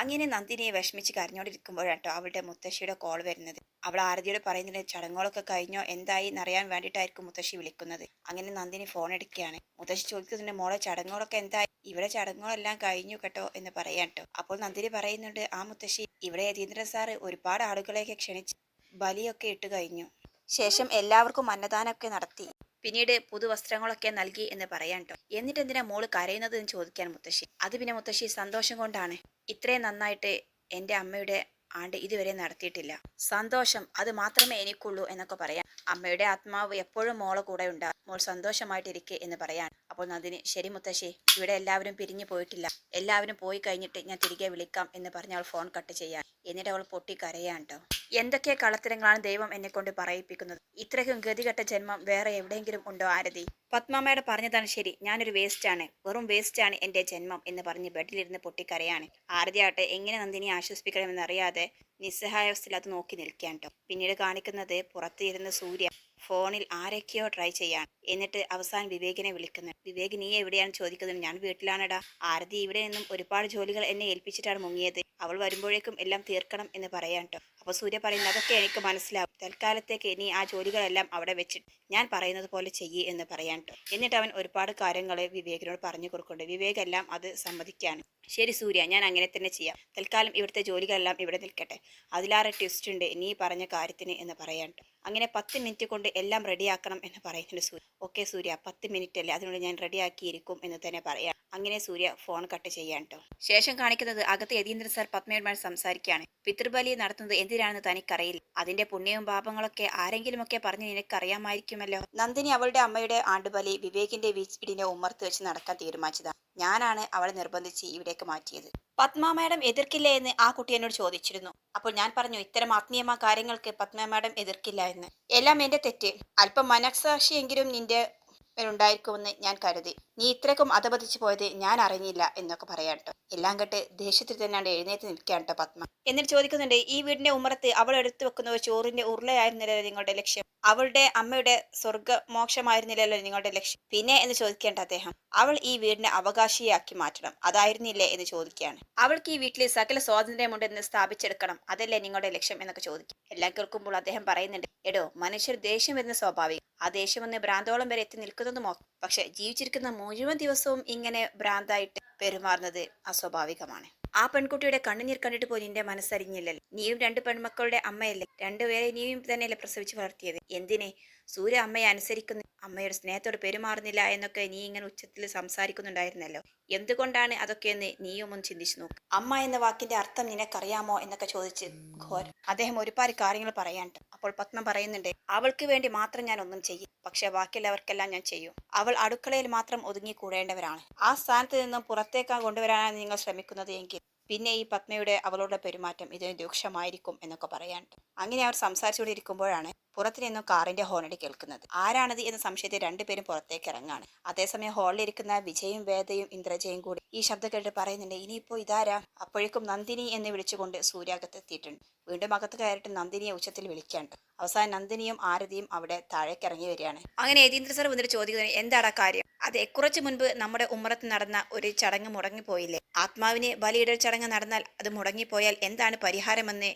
അങ്ങനെ നന്ദിനിയെ വിഷമിച്ച് കരഞ്ഞോണ്ടിരിക്കുമ്പോഴാണ് കേട്ടോ അവളുടെ മുത്തശ്ശിയുടെ കോൾ വരുന്നത്. അവൾ ആരതിയോട് പറയുന്നതിന് ചടങ്ങുകളൊക്കെ കഴിഞ്ഞോ? എന്തായി? എന്നറിയാൻ വേണ്ടിയിട്ടായിരിക്കും മുത്തശ്ശി വിളിക്കുന്നത്. അങ്ങനെ നന്ദിനി ഫോൺ എടുക്കുകയാണ്. മുത്തശ്ശി ചോദിക്കുന്നുണ്ട് മോളെ ചടങ്ങുകളൊക്കെ എന്തായി? ഇവിടെ ചടങ്ങുകളെല്ലാം കഴിഞ്ഞു കേട്ടോ എന്ന് പറയാൻ കേട്ടോ അപ്പോൾ നന്ദിനി പറയുന്നുണ്ട് ആ മുത്തശ്ശി ഇവിടെ യതീന്ദ്രൻ സാറ് ഒരുപാട് ആളുകളെയൊക്കെ ക്ഷണിച്ച് ബലിയൊക്കെ ഇട്ട് കഴിഞ്ഞു. ശേഷം എല്ലാവർക്കും അന്നദാനമൊക്കെ നടത്തി. പിന്നീട് പുതുവസ്ത്രങ്ങളൊക്കെ നൽകി എന്ന് പറയാൻ കേട്ടോ എന്നിട്ട് എന്തിനാ മോൾ കരയുന്നത് എന്ന് ചോദിക്കാൻ മുത്തശ്ശി. അത് പിന്നെ മുത്തശ്ശി സന്തോഷം കൊണ്ടാണ്. ഇത്രയും നന്നായിട്ട് എന്റെ അമ്മയുടെ ആണ്ട് ഇതുവരെ നടത്തിയിട്ടില്ല. സന്തോഷം അത് മാത്രമേ എനിക്കുള്ളൂ എന്നൊക്കെ പറയാം അമ്മയുടെ ആത്മാവ് എപ്പോഴും മോളെ കൂടെ ഉണ്ടാകും മോൾ സന്തോഷമായിട്ടിരിക്കെ എന്ന് പറയാൻ. അപ്പോൾ നന്ദിനി ശരി മുത്തശ്ശി ഇവിടെ എല്ലാവരും പിരിഞ്ഞു പോയിട്ടില്ല. എല്ലാവരും പോയി കഴിഞ്ഞിട്ട് ഞാൻ തിരികെ വിളിക്കാം എന്ന് പറഞ്ഞ് അവൾ ഫോൺ കട്ട് ചെയ്യാൻ. എന്നിട്ട് അവൾ പൊട്ടി കരയാൻ എന്തൊക്കെ കളത്തരങ്ങളാണ് ദൈവം എന്നെ കൊണ്ട് പറയിപ്പിക്കുന്നത്? ഇത്രയ്ക്കും ഗതികെട്ട ജന്മം വേറെ എവിടെയെങ്കിലും ഉണ്ടോ ആരതി? പത്മാമ്മയുടെ പറഞ്ഞതാണ് ശരി ഞാനൊരു വേസ്റ്റാണ്. വെറും വേസ്റ്റാണ് എന്റെ ജന്മം എന്ന് പറഞ്ഞ് ബെഡിലിരുന്ന് പൊട്ടിക്കരയാണ്. ആരതിയാട്ടെ എങ്ങനെ നന്ദിനി ആശ്വസിപ്പിക്കണമെന്നറിയാതെ നിസ്സഹായാവസ്ഥയിൽ അത് നോക്കി നിൽക്കാൻ കേട്ടോ. പിന്നീട് കാണിക്കുന്നത് പുറത്തിരുന്ന് സൂര്യ. ഫോണിൽ ആരൊക്കെയോ ട്രൈ ചെയ്യാൻ. എന്നിട്ട് അവസാനം വിവേകിനെ വിളിക്കുന്നു. വിവേക് നീ എവിടെയാണ് ചോദിക്കുന്നത് ഞാൻ വീട്ടിലാണടാ. ആരതി ഇവിടെ നിന്നും ഒരുപാട് ജോലികൾ എന്നെ ഏൽപ്പിച്ചിട്ടാണ് മുങ്ങിയത്. അവൾ വരുമ്പോഴേക്കും എല്ലാം തീർക്കണം എന്ന് പറയാൻ കേട്ടോ അപ്പോൾ സൂര്യ പറയുന്നത് അതൊക്കെ എനിക്ക് മനസ്സിലാവും. തൽക്കാലത്തേക്ക് ഇനി ആ ജോലികളെല്ലാം അവിടെ വെച്ചിട്ട് ഞാൻ പറയുന്നത് പോലെ ചെയ്യ് എന്ന് പറയാൻ കേട്ടോ എന്നിട്ട് അവൻ ഒരുപാട് കാര്യങ്ങൾ വിവേകിനോട് പറഞ്ഞു കൊടുക്കുന്നുണ്ട്. വിവേക് എല്ലാം അത് സമ്മതിക്കാണ്. ശരി സൂര്യ ഞാൻ അങ്ങനെ തന്നെ ചെയ്യാം. തൽക്കാലം ഇവിടുത്തെ ജോലികളെല്ലാം ഇവിടെ നിൽക്കട്ടെ. അതിലാറെ ട്വിസ്റ്റ് ഉണ്ട്. നീ പറഞ്ഞ കാര്യത്തിന് എന്ന് പറയാൻ ട്ടോ. അങ്ങനെ പത്ത് മിനിറ്റ് കൊണ്ട് എല്ലാം റെഡിയാക്കണം എന്ന് പറയുന്നുണ്ട് സൂര്യ. ഓക്കെ സൂര്യ പത്ത് മിനിറ്റ് അല്ലേ അതിനുള്ളിൽ ഞാൻ റെഡിയാക്കിയിരിക്കും എന്ന് തന്നെ പറയാം. അങ്ങനെ സൂര്യ ഫോൺ കട്ട് ചെയ്യാൻ ശേഷം കാണിക്കുന്നത് അകത്ത് യതീന്ദ്രൻ സാർ പത്മയുമായി സംസാരിക്കുകയാണ് പിതൃബലി നടത്തുന്നത് എന്തിനാണെന്ന് തനിക്കറിയില്ല. അതിന്റെ പുണ്യവും പാപങ്ങളൊക്കെ ആരെങ്കിലുമൊക്കെ പറഞ്ഞ് നിനക്കറിയാമായിരിക്കുമല്ലോ? നന്ദിനി അവളുടെ അമ്മയുടെ ആണ്ടുബലി വിവേകിന്റെ വീച്ചിടിനെ ഉമ്മർത്ത് വെച്ച് നടക്കാൻ തീരുമാനിച്ചതാണ് ഞാനാണ് അവളെ നിർബന്ധിച്ച് ഇവിടേക്ക് മാറ്റിയത്. പത്മ മാഡം എതിർക്കില്ല എന്ന് ആ കുട്ടി എന്നോട് ചോദിച്ചിരുന്നു. അപ്പോൾ ഞാൻ പറഞ്ഞു ഇത്തരം ആത്മീയമായ കാര്യങ്ങൾക്ക് പത്മ മാഡം എതിർക്കില്ല എന്ന്. എല്ലാം എന്റെ തെറ്റ്. അല്പം മനസാക്ഷിയെങ്കിലും നിന്റെ ഉണ്ടായിരിക്കുമെന്ന് ഞാൻ കരുതി. നീ ഇത്രക്കും അധപതിച്ചു പോയത് ഞാൻ അറിഞ്ഞില്ല എന്നൊക്കെ പറയാം കേട്ടോ. എല്ലാം കേട്ട് ദേഷ്യത്തിൽ തന്നെയാണ് എഴുന്നേറ്റ് നിൽക്കുകയാണ് കേട്ടോ പത്മ. എന്നിട്ട് ചോദിക്കുന്നുണ്ട് ഈ വീടിന്റെ ഉമ്മറത്ത് അവൾ എടുത്തു വെക്കുന്ന ഒരു ചോറിന്റെ ഉരുളയായിരുന്നില്ല നിങ്ങളുടെ ലക്ഷ്യം? അവളുടെ അമ്മയുടെ സ്വർഗ മോക്ഷമായിരുന്നില്ലല്ലോ നിങ്ങളുടെ ലക്ഷ്യം. പിന്നെ എന്ന് ചോദിക്കേണ്ട അദ്ദേഹം അവൾ ഈ വീടിനെ അവകാശിയാക്കി മാറ്റണം. അതായിരുന്നില്ലേ എന്ന് ചോദിക്കുകയാണ്. അവൾക്ക് ഈ വീട്ടിൽ സകല സ്വാതന്ത്ര്യമുണ്ടെന്ന് സ്ഥാപിച്ചെടുക്കണം. അതല്ലേ നിങ്ങളുടെ ലക്ഷ്യം എന്നൊക്കെ ചോദിക്കും. എല്ലാം കേൾക്കുമ്പോൾ അദ്ദേഹം പറയുന്നുണ്ട് എടോ മനുഷ്യർ ദേഷ്യം വരുന്ന സ്വാഭാവികം. ആ ദേഷ്യം ഒന്ന് ഭ്രാന്തോളം വരെ എത്തി നിൽക്കുന്നതുമോ പക്ഷെ ജീവിച്ചിരിക്കുന്ന മുഴുവൻ ദിവസവും ഇങ്ങനെ ഭ്രാന്തായിട്ട് പെരുമാറുന്നത് അസ്വാഭാവികമാണ്. ആ പെൺകുട്ടിയുടെ കണ്ണുനീർ കണ്ടിട്ട് പോലും നിന്റെ മനസ്സറിഞ്ഞില്ലല്ലോ നീയും രണ്ട് പെൺമക്കളുടെ അമ്മയല്ലേ? രണ്ടുപേരെ നീയും തന്നെയല്ലേ പ്രസവിച്ച് വളർത്തിയത്? എന്തിനെ? സൂര്യ അമ്മയെ അനുസരിക്കുന്നു. അമ്മയുടെ സ്നേഹത്തോട് പെരുമാറുന്നില്ല എന്നൊക്കെ നീ ഇങ്ങനെ ഉച്ചത്തിൽ സംസാരിക്കുന്നുണ്ടായിരുന്നല്ലോ. എന്തുകൊണ്ടാണ് അതൊക്കെയെന്ന് നീയും ഒന്ന് ചിന്തിച്ചു നോക്ക്. അമ്മ എന്ന വാക്കിന്റെ അർത്ഥം നിനക്കറിയാമോ എന്നൊക്കെ ചോദിച്ച് ഘോർ അദ്ദേഹം ഒരുപാട് കാര്യങ്ങൾ പറയാനുണ്ട്. അപ്പോൾ പത്മ പറയുന്നുണ്ട് അവൾക്ക് വേണ്ടി മാത്രം ഞാൻ ഒന്നും ചെയ്യും പക്ഷേ ബാക്കിയുള്ളവർക്കെല്ലാം ഞാൻ ചെയ്യും. അവൾ അടുക്കളയിൽ മാത്രം ഒതുങ്ങി കൂടേണ്ടവരാണ് ആ സ്ഥാനത്ത് നിന്നും പുറത്തേക്കാ കൊണ്ടുവരാനാണ് നിങ്ങൾ ശ്രമിക്കുന്നത് എങ്കിൽ പിന്നെ ഈ പത്മയുടെ അവളുടെ പെരുമാറ്റം ഇതിന് രൂക്ഷമായിരിക്കും എന്നൊക്കെ പറയാനുണ്ട്. അങ്ങനെ അവർ സംസാരിച്ചുകൊണ്ടിരിക്കുമ്പോഴാണ് പുറത്തു നിന്നും കാറിന്റെ ഹോണടി കേൾക്കുന്നത്. ആരാണത് എന്ന സംശയത്തിൽ രണ്ടുപേരും പുറത്തേക്ക് ഇറങ്ങാണ്. അതേസമയം ഹാളിലിരിക്കുന്ന വിജയും വേദയും ഇന്ദ്രജയും കൂടി ഈ ശബ്ദം കേട്ട് പറയുന്നുണ്ട് ഇനിയിപ്പോ ഇതാരാ? അപ്പോഴേക്കും നന്ദിനി എന്ന് വിളിച്ചുകൊണ്ട് സൂര്യാഗത്ത് എത്തിയിട്ടുണ്ട് വീണ്ടും അകത്ത് കയറിയിട്ട് നന്ദിനിയെ ഉച്ചത്തിൽ വിളിക്കാണ്ട്. അവസാനം നന്ദിനിയും ആരതിയും അവിടെ താഴേക്ക് ഇറങ്ങി വരികയാണ്. അങ്ങനെ യതീന്ദ്ര സർ വന്നിട്ട് ചോദിക്കുന്നത് എന്താടാ കാര്യം? അതെ കുറച്ചു മുൻപ് നമ്മുടെ ഉമ്മറത്ത് നടന്ന ഒരു ചടങ്ങ് മുടങ്ങിപ്പോയില്ലേ? ആത്മാവിന് ബലിയിടൽ ചടങ്ങ് നടന്നാൽ അത് മുടങ്ങിപ്പോയാൽ എന്താണ് പരിഹാരമെന്ന്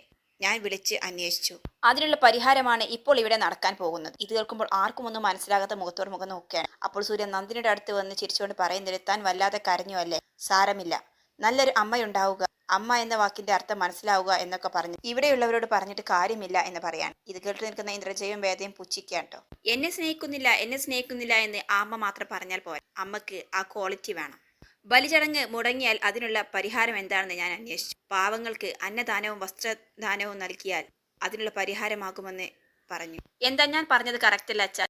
ഞാൻ വിളിച്ച് അന്വേഷിച്ചു. അതിനുള്ള പരിഹാരമാണ് ഇപ്പോൾ ഇവിടെ നടക്കാൻ പോകുന്നത്. ഇത് കേൾക്കുമ്പോൾ ആർക്കും ഒന്നും മനസ്സിലാകാത്ത മുഖത്തോട് മുഖം നോക്കുകയാണ്. അപ്പോൾ സൂര്യ നന്ദിനിയുടെ അടുത്ത് വന്ന് ചിരിച്ചുകൊണ്ട് പറയുന്നത് താൻ വല്ലാതെ കരഞ്ഞു അല്ലേ? സാരമില്ല. നല്ലൊരു അമ്മയുണ്ടാവുക. അമ്മ എന്ന വാക്കിന്റെ അർത്ഥം മനസ്സിലാവുക എന്നൊക്കെ പറഞ്ഞു. ഇവിടെയുള്ളവരോട് പറഞ്ഞിട്ട് കാര്യമില്ല എന്ന് പറയാണ്. ഇത് കേട്ട് നിൽക്കുന്ന ഇന്ദ്രജയും വേദയും പുച്ഛിക്കാൻ കേട്ടോ എന്നെ സ്നേഹിക്കുന്നില്ല എന്നെ സ്നേഹിക്കുന്നില്ല എന്ന് അമ്മ മാത്രം പറഞ്ഞാൽ പോരാ. അമ്മയ്ക്ക് ആ ക്വാളിറ്റി വേണം. ബലിചടങ്ങ് മുടങ്ങിയാൽ അതിനുള്ള പരിഹാരം എന്താണെന്ന് ഞാൻ അന്വേഷിച്ചു. പാവങ്ങൾക്ക് അന്നദാനവും വസ്ത്രദാനവും നൽകിയാൽ അതിനുള്ള പരിഹാരമാകുമെന്ന് പറഞ്ഞു. എന്താ ഞാൻ പറഞ്ഞത് കറക്റ്റ് അല്ല അച്ഛ.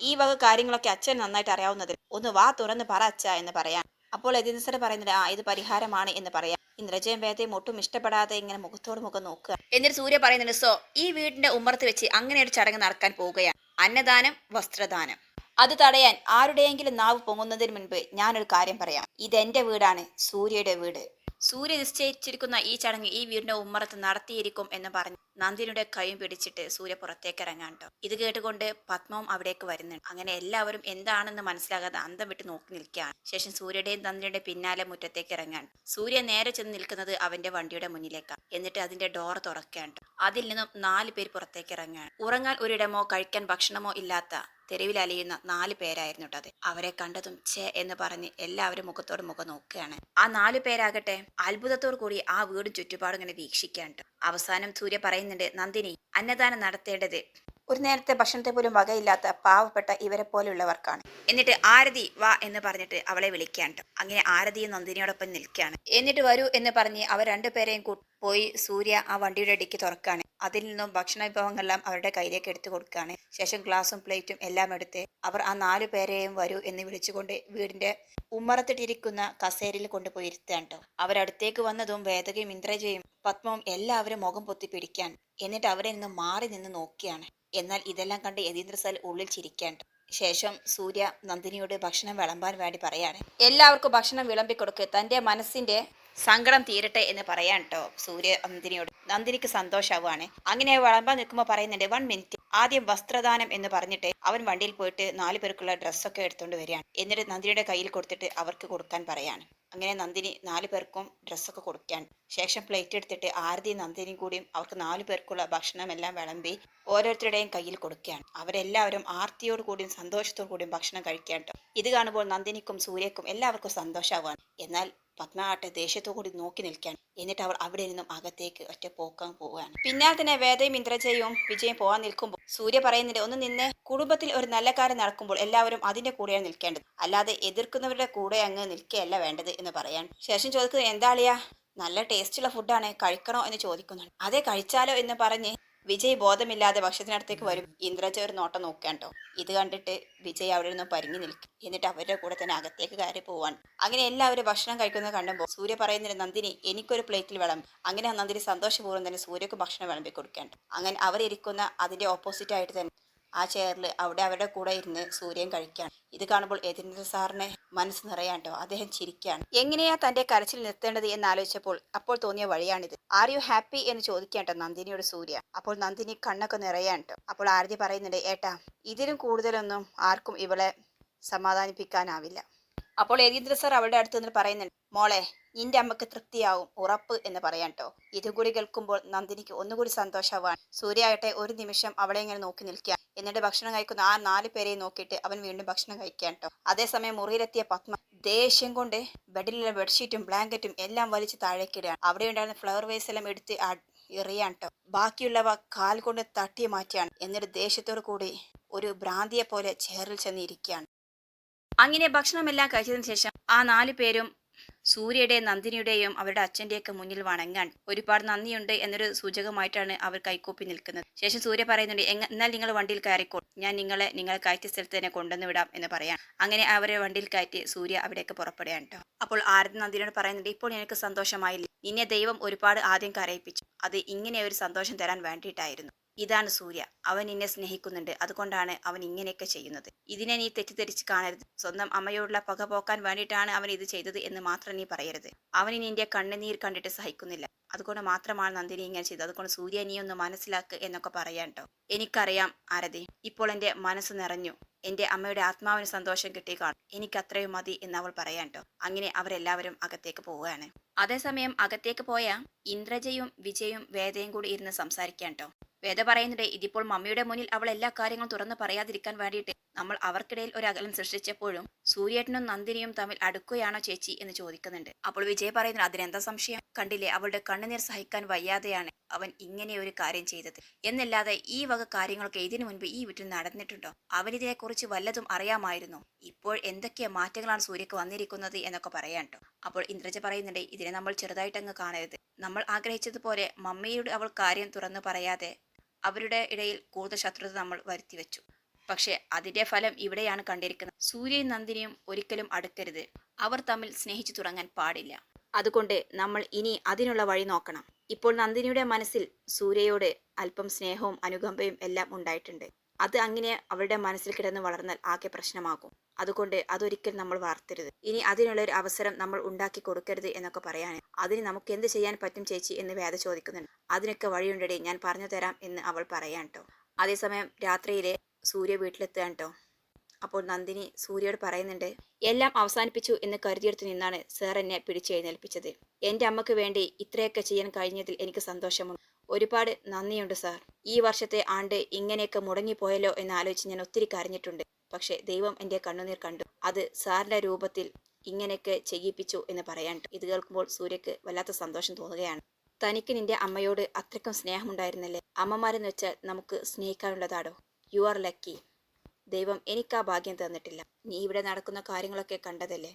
ഈ വക കാര്യങ്ങളൊക്കെ അച്ഛൻ നന്നായിട്ട് അറിയാവുന്നതിൽ ഒന്ന് വാ തുറന്ന് പറ അച്ഛ എന്ന് പറയാം. അപ്പോൾ യതീന്ദ്രൻ പറയുന്നത് ആ ഇത് പരിഹാരമാണ് എന്ന് പറയാം. ഇന്ദ്രജയം വേദയും ഒട്ടും ഇഷ്ടപ്പെടാതെ ഇങ്ങനെ മുഖത്തോട് മുഖം നോക്കുക. എന്നിട്ട് സൂര്യ പറയുന്നുണ്ട് സോ ഈ വീടിന്റെ ഉമ്മറത്ത് വെച്ച് അങ്ങനെ ഒരു ചടങ്ങ് നടക്കാൻ പോവുകയാണ്. അന്നദാനം വസ്ത്രദാനം. അത് തടയാൻ ആരുടെയെങ്കിലും നാവ് പൊങ്ങുന്നതിന് മുൻപ് ഞാനൊരു കാര്യം പറയാം. ഇതെന്റെ വീടാണ് സൂര്യയുടെ വീട്. സൂര്യ നിശ്ചയിച്ചിരിക്കുന്ന ഈ ചടങ്ങ് ഈ വീടിന്റെ ഉമ്മറത്ത് നടത്തിയിരിക്കും എന്ന് പറഞ്ഞു നന്ദിനിയുടെ കൈയും പിടിച്ചിട്ട് സൂര്യ പുറത്തേക്ക് ഇറങ്ങാൻ ട്ടോ ഇത് കേട്ടുകൊണ്ട് പത്മവും അവിടേക്ക് വരുന്നുണ്ട്. അങ്ങനെ എല്ലാവരും എന്താണെന്ന് മനസ്സിലാകാതെ അന്തം വിട്ട് നോക്കി നിൽക്കുകയാണ്. ശേഷം സൂര്യയുടെയും നന്ദിനിയുടെയും പിന്നാലെ മുറ്റത്തേക്ക് ഇറങ്ങാൻ സൂര്യ നേരെ ചെന്ന് നിൽക്കുന്നത് അവന്റെ വണ്ടിയുടെ മുന്നിലേക്കാണ് എന്നിട്ട് അതിന്റെ ഡോർ തുറക്കുകയാണ് അതിൽ നിന്നും നാല് പേര് പുറത്തേക്ക് ഇറങ്ങുകയാണ് ഉറങ്ങാൻ ഒരിടമോ കഴിക്കാൻ ഭക്ഷണമോ ഇല്ലാത്ത തെരുവിൽ അലിയുന്ന നാല് പേരായിരുന്നു അത്. അവരെ കണ്ടതും ഛേ എന്ന് പറഞ്ഞ് എല്ലാവരും മുഖത്തോട് മുഖം നോക്കുകയാണ്. ആ നാല് പേരാകട്ടെ അത്ഭുതത്തോടു കൂടി ആ വീടും ചുറ്റുപാടും ഇങ്ങനെ വീക്ഷിക്കാണ്ട് അവസാനം സൂര്യ പറയുന്നുണ്ട് നന്ദിനി അന്നദാനം നടത്തേണ്ടത് ഒരു നേരത്തെ ഭക്ഷണത്തെ പോലും വകയില്ലാത്ത പാവപ്പെട്ട ഇവരെ പോലെയുള്ളവർക്കാണ്. എന്നിട്ട് ആരതി വാ എന്ന് പറഞ്ഞിട്ട് അവളെ വിളിക്കാണ്ട് അങ്ങനെ ആരതിയും നന്ദിനിയോടൊപ്പം നിൽക്കുകയാണ്. എന്നിട്ട് വരൂ എന്ന് പറഞ്ഞ് അവർ രണ്ടുപേരെയും പോയി സൂര്യ ആ വണ്ടിയുടെ ഇടയ്ക്ക് തുറക്കാണ് അതിൽ നിന്നും ഭക്ഷണ വിഭവങ്ങളെല്ലാം അവരുടെ കയ്യിലേക്ക് എടുത്തു കൊടുക്കുകയാണ്. ശേഷം ഗ്ലാസും പ്ലേറ്റും എല്ലാം എടുത്ത് അവർ ആ നാലു പേരെയും വരൂ എന്ന് വിളിച്ചുകൊണ്ട് വീടിന്റെ ഉമ്മറത്തിട്ടിരിക്കുന്ന കസേരയിൽ കൊണ്ടുപോയി ഇരുത്തുകയാണ് കേട്ടോ. അവരടുത്തേക്ക് വന്നതും വേദകയും ഇന്ദ്രജയും പത്മവും എല്ലാവരും മുഖം പൊത്തി പിടിക്കാൻ എന്നിട്ട് അവരെ നിന്ന് മാറി നിന്ന് നോക്കിയാണ്. എന്നാൽ ഇതെല്ലാം കണ്ട് യതീന്ദ്രസാൽ ഉള്ളിൽ ചിരിക്കാൻ ശേഷം സൂര്യ നന്ദിനിയോട് ഭക്ഷണം വിളമ്പാൻ വേണ്ടി പറയാണ്. എല്ലാവർക്കും ഭക്ഷണം വിളമ്പിക്കൊടുക്കുക തന്റെ മനസ്സിന്റെ സങ്കടം തീരട്ടെ എന്ന് പറയാൻ കേട്ടോ സൂര്യ നന്ദിനിയോട്. നന്ദിനിക്ക് സന്തോഷാവുകയാണ്. അങ്ങനെ വളമ്പാൻ നിൽക്കുമ്പോൾ പറയുന്നുണ്ട് വൺ മിനിറ്റ്. ആദ്യം വസ്ത്രദാനം എന്ന് പറഞ്ഞിട്ട് അവൻ വണ്ടിയിൽ പോയിട്ട് നാല് പേർക്കുള്ള ഡ്രസ്സൊക്കെ എടുത്തുകൊണ്ട് വരികയാണ്. എന്നിട്ട് നന്ദിനിയുടെ കയ്യിൽ കൊടുത്തിട്ട് അവർക്ക് കൊടുക്കാൻ പറയാണ്. അങ്ങനെ നന്ദിനി നാല് പേർക്കും ഡ്രസ്സൊക്കെ കൊടുക്കാൻ ശേഷം പ്ലേറ്റ് എടുത്തിട്ട് ആരതി നന്ദിനിയും കൂടിയും അവർക്ക് നാല് പേർക്കുള്ള ഭക്ഷണമെല്ലാം വിളമ്പി ഓരോരുത്തരുടെയും കയ്യിൽ കൊടുക്കുകയാണ്. അവരെല്ലാവരും ആർത്തിയോട് കൂടിയും സന്തോഷത്തോടു കൂടിയും ഭക്ഷണം കഴിക്കാൻ ഇത് കാണുമ്പോൾ നന്ദിനിക്കും സൂര്യക്കും എല്ലാവർക്കും സന്തോഷമാവാണ് എന്നാൽ പത്മാവട്ടെ ദേഷ്യത്തോടുകൂടി നോക്കി നിൽക്കാൻ. എന്നിട്ട് അവൾ അവിടെ നിന്നും അകത്തേക്ക് ഒറ്റ പോക്കാൻ പോവുകയാണ്. പിന്നാലെ തന്നെ വേദയും ഇന്ദ്രജയും വിജയും പോകാൻ നിൽക്കുമ്പോൾ സൂര്യ പറയുന്നുണ്ട് ഒന്ന് നിന്ന് കുടുംബത്തിൽ ഒരു നല്ല കാര്യം നടക്കുമ്പോൾ എല്ലാവരും അതിന്റെ കൂടെയാണ് നിൽക്കേണ്ടത്. അല്ലാതെ എതിർക്കുന്നവരുടെ കൂടെ അങ്ങ് നിൽക്കുകയല്ല വേണ്ടത് എന്ന് പറയാൻ. ശേഷം ചോദിക്കുന്നത് എന്താളിയാ നല്ല ടേസ്റ്റുള്ള ഫുഡാണ് കഴിക്കണോ എന്ന് ചോദിക്കുന്നുണ്ട്. അതെ കഴിച്ചാലോ എന്ന് പറഞ്ഞ് വിജയ് ബോധമില്ലാതെ ഭക്ഷണത്തിനടുത്തേക്ക് വരും. ഇന്ദ്രജ ഒരു നോട്ടം നോക്കാട്ടോ ഇത് കണ്ടിട്ട് വിജയ് അവിടെ നിന്ന് പരിങ്ങി നിൽക്കും. എന്നിട്ട് അവരുടെ കൂടെ തന്നെ അകത്തേക്ക് കയറി പോവാൻ അങ്ങനെ എല്ലാവരും ഭക്ഷണം കഴിക്കുന്നത് കണ്ടുമ്പോൾ സൂര്യ പറയുന്നതിന് നന്ദിനി എനിക്കൊരു പ്ലേറ്റിൽ വിളമ്പ്. അങ്ങനെ നന്ദിനി സന്തോഷപൂർവം തന്നെ സൂര്യക്ക് ഭക്ഷണം വിളമ്പി കൊടുക്കേണ്ട. അങ്ങനെ അവരിരിക്കുന്ന അതിന്റെ ഓപ്പോസിറ്റ് ആയിട്ട് തന്നെ ആ ചെയറിൽ അവിടെ അവരുടെ കൂടെ ഇരുന്ന് സൂര്യൻ കഴിക്കുകയാണ് ഇത് കാണുമ്പോൾ യതീന്ദ്ര സാറിനെ മനസ്സ് നിറയാണ്ടോ അദ്ദേഹം ചിരിക്കുകയാണ് എങ്ങനെയാ തന്റെ കരച്ചിൽ നിർത്തേണ്ടത് എന്ന് ആലോചിച്ചപ്പോൾ അപ്പോൾ തോന്നിയ വഴിയാണിത്. ആർ യു ഹാപ്പി എന്ന് ചോദിക്കാട്ടോ നന്ദിനിയോട് സൂര്യ. അപ്പോൾ നന്ദിനി കണ്ണൊക്കെ നിറയാണ്ടോ അപ്പോൾ ആരതി പറയുന്നുണ്ട് ഏട്ടാ ഇതിലും കൂടുതലൊന്നും ആർക്കും ഇവളെ സമാധാനിപ്പിക്കാനാവില്ല. അപ്പോൾ യതീന്ദ്ര സർ അവളുടെ അടുത്ത് നിന്ന് പറയുന്നുണ്ട് മോളെ നിന്റെ അമ്മയ്ക്ക് തൃപ്തിയാവും ഉറപ്പ് എന്ന് പറയാൻ കേട്ടോ ഇതുകൂടി കേൾക്കുമ്പോൾ നന്ദിനിക്ക് ഒന്നുകൂടി സന്തോഷമാണ് സൂര്യയാകട്ടെ ഒരു നിമിഷം അവളെ ഇങ്ങനെ നോക്കി നിൽക്കുക. എന്നിട്ട് ഭക്ഷണം കഴിക്കുന്ന ആ നാല് പേരെയും നോക്കിയിട്ട് അവൻ വീണ്ടും ഭക്ഷണം കഴിക്കാൻ കേട്ടോ അതേസമയം മുറിയിലെത്തിയ പത്മ ദേഷ്യം കൊണ്ട് ബെഡിലുള്ള ബെഡ്ഷീറ്റും ബ്ലാങ്കറ്റും എല്ലാം വലിച്ച് താഴേക്കിടുകയാണ് അവിടെ ഉണ്ടായിരുന്ന ഫ്ലവർ വേസ് എല്ലാം എടുത്ത് എറിയാൻ ട്ടോ. ബാക്കിയുള്ളവ കാൽ കൊണ്ട് തട്ടി മാറ്റിയാണ് എന്നിട്ട് ദേഷ്യത്തോടു കൂടി ഒരു ഭ്രാന്തിയെ പോലെ ചേറിൽ ചെന്നിരിക്കുകയാണ് അങ്ങനെ ഭക്ഷണമെല്ലാം കഴിച്ചതിന് ശേഷം ആ നാലു പേരും സൂര്യയുടെയും നന്ദിനിയുടെയും അവരുടെ അച്ഛന്റെയൊക്കെ മുന്നിൽ വണങ്ങാൻ ഒരുപാട് നന്ദിയുണ്ട് എന്നൊരു സൂചകമായിട്ടാണ് അവർ കൈക്കൂപ്പി നിൽക്കുന്നത്. ശേഷം സൂര്യ പറയുന്നുണ്ട് "എങ്ങ- എന്നാൽ നിങ്ങൾ വണ്ടിയിൽ കയറിക്കോ. ഞാൻ നിങ്ങളെ നിങ്ങളെ കയറ്റിയ സ്ഥലത്ത് തന്നെ കൊണ്ടുവന്ന് വിടാം എന്ന് പറയാം അങ്ങനെ അവരെ വണ്ടിയിൽ കയറ്റി സൂര്യ അവിടേക്ക് പുറപ്പെടുകയാണ് കേട്ടോ. അപ്പോൾ ആരതി നന്ദിനോട് പറയുന്നുണ്ട് ഇപ്പോൾ എനിക്ക് സന്തോഷമായില്ല? നിന്നെ ദൈവം ഒരുപാട് ആദ്യം കരയിപ്പിച്ചു. അത് ഇങ്ങനെ ഒരു സന്തോഷം തരാൻ വേണ്ടിയിട്ടായിരുന്നു. ഇതാണ് സൂര്യ. അവൻ എന്നെ സ്നേഹിക്കുന്നുണ്ട്. അതുകൊണ്ടാണ് അവൻ ഇങ്ങനെയൊക്കെ ചെയ്യുന്നത്. ഇതിനെ നീ തെറ്റിദ്ധരിച്ച് കാണരുത്. സ്വന്തം അമ്മയോടുള്ള പക പോക്കാൻ വേണ്ടിയിട്ടാണ് അവൻ ഇത് ചെയ്തത് എന്ന് മാത്രം നീ പറയരുത്. അവന് നിന്റെ കണ്ണുനീർ കണ്ടിട്ട് സഹിക്കുന്നില്ല. അതുകൊണ്ട് മാത്രമാണ് നന്ദിനി ഇങ്ങനെ ചെയ്തത്. അതുകൊണ്ട് സൂര്യ നീ ഒന്ന് മനസ്സിലാക്ക് എന്നൊക്കെ പറയാൻ ട്ടോ. എനിക്കറിയാം ആരതി. ഇപ്പോൾ എന്റെ മനസ്സ് നിറഞ്ഞു. എന്റെ അമ്മയുടെ ആത്മാവിന് സന്തോഷം കിട്ടി കാണും. എനിക്ക് അത്രയും മതി എന്ന് അവൾ പറയാൻ കേട്ടോ അങ്ങനെ അവരെല്ലാവരും അകത്തേക്ക് പോവുകയാണ്. അതേസമയം അകത്തേക്ക് പോയ ഇന്ദ്രജയും വിജയും വേദയും കൂടി ഇരുന്ന് സംസാരിക്കാൻ ട്ടോ. വേദ പറയുന്നുണ്ട് ഇതിപ്പോൾ മമ്മിയുടെ മുന്നിൽ അവൾ എല്ലാ കാര്യങ്ങളും തുറന്നു പറയാതിരിക്കാൻ വേണ്ടിയിട്ട് നമ്മൾ അവർക്കിടയിൽ ഒരു അകലം സൃഷ്ടിച്ചപ്പോഴും സൂര്യേട്ടനും നന്ദിനിയും തമ്മിൽ അടുക്കുകയാണോ ചേച്ചി എന്ന് ചോദിക്കുന്നുണ്ട്. അപ്പോൾ വിജയ് പറയുന്നത് അതിനെന്താ സംശയം? കണ്ടില്ലേ അവളുടെ കണ്ണുനീർ സഹിക്കാൻ വയ്യാതെയാണ് അവൻ ഇങ്ങനെ ഒരു കാര്യം ചെയ്തത്. എന്നല്ലാതെ ഈ വക കാര്യങ്ങളൊക്കെ ഇതിനു മുൻപ് ഈ വീട്ടിൽ നടന്നിട്ടുണ്ടോ? അവനിതിനെക്കുറിച്ച് വല്ലതും അറിയാമായിരുന്നു? ഇപ്പോൾ എന്തൊക്കെ മാറ്റങ്ങളാണ് സൂര്യക്ക് വന്നിരിക്കുന്നത് എന്നൊക്കെ പറയാൻ കേട്ടോ അപ്പോൾ ഇന്ദ്രജ പറയുന്നുണ്ട് ഇതിനെ നമ്മൾ ചെറുതായിട്ടങ്ങ് കാണരുത്. നമ്മൾ ആഗ്രഹിച്ചതുപോലെ മമ്മിയോട് അവൾ കാര്യം തുറന്നു പറയാതെ അവരുടെ ഇടയിൽ കൂടുതൽ ശത്രുത നമ്മൾ വരുത്തി വെച്ചു. പക്ഷേ അതിന്റെ ഫലം ഇവിടെയാണ് കണ്ടിരിക്കുന്നത്. സൂര്യയും നന്ദിനിയും ഒരിക്കലും അടുക്കരുത്. അവർ തമ്മിൽ സ്നേഹിച്ചു തുടങ്ങാൻ പാടില്ല. അതുകൊണ്ട് നമ്മൾ ഇനി അതിനുള്ള വഴി നോക്കണം. ഇപ്പോൾ നന്ദിനിയുടെ മനസ്സിൽ സൂര്യയോട് അല്പം സ്നേഹവും അനുകമ്പയും എല്ലാം ഉണ്ടായിട്ടുണ്ട്. അത് അങ്ങനെ അവരുടെ മനസ്സിൽ കിടന്ന് വളർന്നാൽ ആകെ പ്രശ്നമാകും. അതുകൊണ്ട് അതൊരിക്കൽ നമ്മൾ വളർത്തരുത് ഇനി അതിനുള്ള ഒരു അവസരം നമ്മൾ ഉണ്ടാക്കി കൊടുക്കരുത് എന്നൊക്കെ പറയാൻ അതിന് നമുക്ക് എന്ത് ചെയ്യാൻ പറ്റും ചേച്ചി എന്ന് വേദ ചോദിക്കുന്നുണ്ട്. അതിനൊക്കെ വഴിയുണ്ടടി ഞാൻ പറഞ്ഞു തരാം എന്ന് അവൾ പറയാൻ കേട്ടോ അതേസമയം രാത്രിയിലെ സൂര്യ വീട്ടിലെത്തുകയാണ് കേട്ടോ അപ്പോൾ നന്ദിനി സൂര്യയോട് പറയുന്നുണ്ട് എല്ലാം അവസാനിപ്പിച്ചു എന്ന് കരുതിയെടുത്ത് നിന്നാണ് സാർ എന്നെ പിടിച്ചെഴുന്നേൽപ്പിച്ചത് എന്റെ അമ്മയ്ക്ക് വേണ്ടി ഇത്രയൊക്കെ ചെയ്യാൻ കഴിഞ്ഞതിൽ എനിക്ക് സന്തോഷമുണ്ട്. ഒരുപാട് നന്ദിയുണ്ട് സാർ. ഈ വർഷത്തെ ആണ്ട് ഇങ്ങനെയൊക്കെ മുടങ്ങിപ്പോയല്ലോ എന്ന് ആലോചിച്ച് ഞാൻ ഒത്തിരി കരഞ്ഞിട്ടുണ്ട്. പക്ഷേ ദൈവം എന്റെ കണ്ണുനീർ കണ്ടു. അത് സാറിന്റെ രൂപത്തിൽ ഇങ്ങനെയൊക്കെ ചെയ്യിപ്പിച്ചു എന്ന് പറയാൻ. ഇത് കേൾക്കുമ്പോൾ സൂര്യക്ക് വല്ലാത്ത സന്തോഷം തോന്നുകയാണ്. തനിക്ക് നിന്റെ അമ്മയോട് അത്രയ്ക്കും സ്നേഹമുണ്ടായിരുന്നല്ലേ? അമ്മമാരെന്ന് വെച്ചാൽ നമുക്ക് സ്നേഹിക്കാനുള്ളതാടോ? You are lucky. ദൈവം എനിക്ക് ആ ഭാഗ്യം തന്നിട്ടില്ല. നീ ഇവിടെ നടക്കുന്ന കാര്യങ്ങളൊക്കെ കണ്ടതല്ലേ?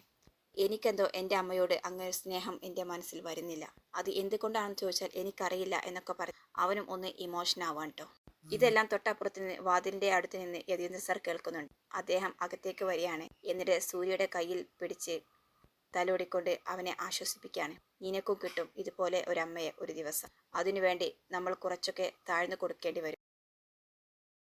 എനിക്കെന്തോ എന്റെ അമ്മയോട് അങ്ങനെ സ്നേഹം എന്റെ മനസ്സിൽ വരുന്നില്ല. അത് എന്തുകൊണ്ടാണെന്ന് ചോദിച്ചാൽ എനിക്കറിയില്ല എന്നൊക്കെ പറഞ്ഞു അവനും ഒന്ന് ഇമോഷൻ ആവാൻ കേട്ടോ ഇതെല്ലാം തൊട്ടപ്പുറത്ത് നിന്ന് വാതിലിന്റെ അടുത്ത് നിന്ന് യതീന്ദ്ര സാർ കേൾക്കുന്നുണ്ട്. അദ്ദേഹം അകത്തേക്ക് വരികയാണ്. എന്നിട്ട് സൂര്യയുടെ കയ്യിൽ പിടിച്ച് തലോടിക്കൊണ്ട് അവനെ ആശ്വസിപ്പിക്കുകയാണ്. നിനക്കും കിട്ടും ഇതുപോലെ ഒരമ്മയെ ഒരു ദിവസം. അതിനുവേണ്ടി നമ്മൾ കുറച്ചൊക്കെ താഴ്ന്നു കൊടുക്കേണ്ടി വരും.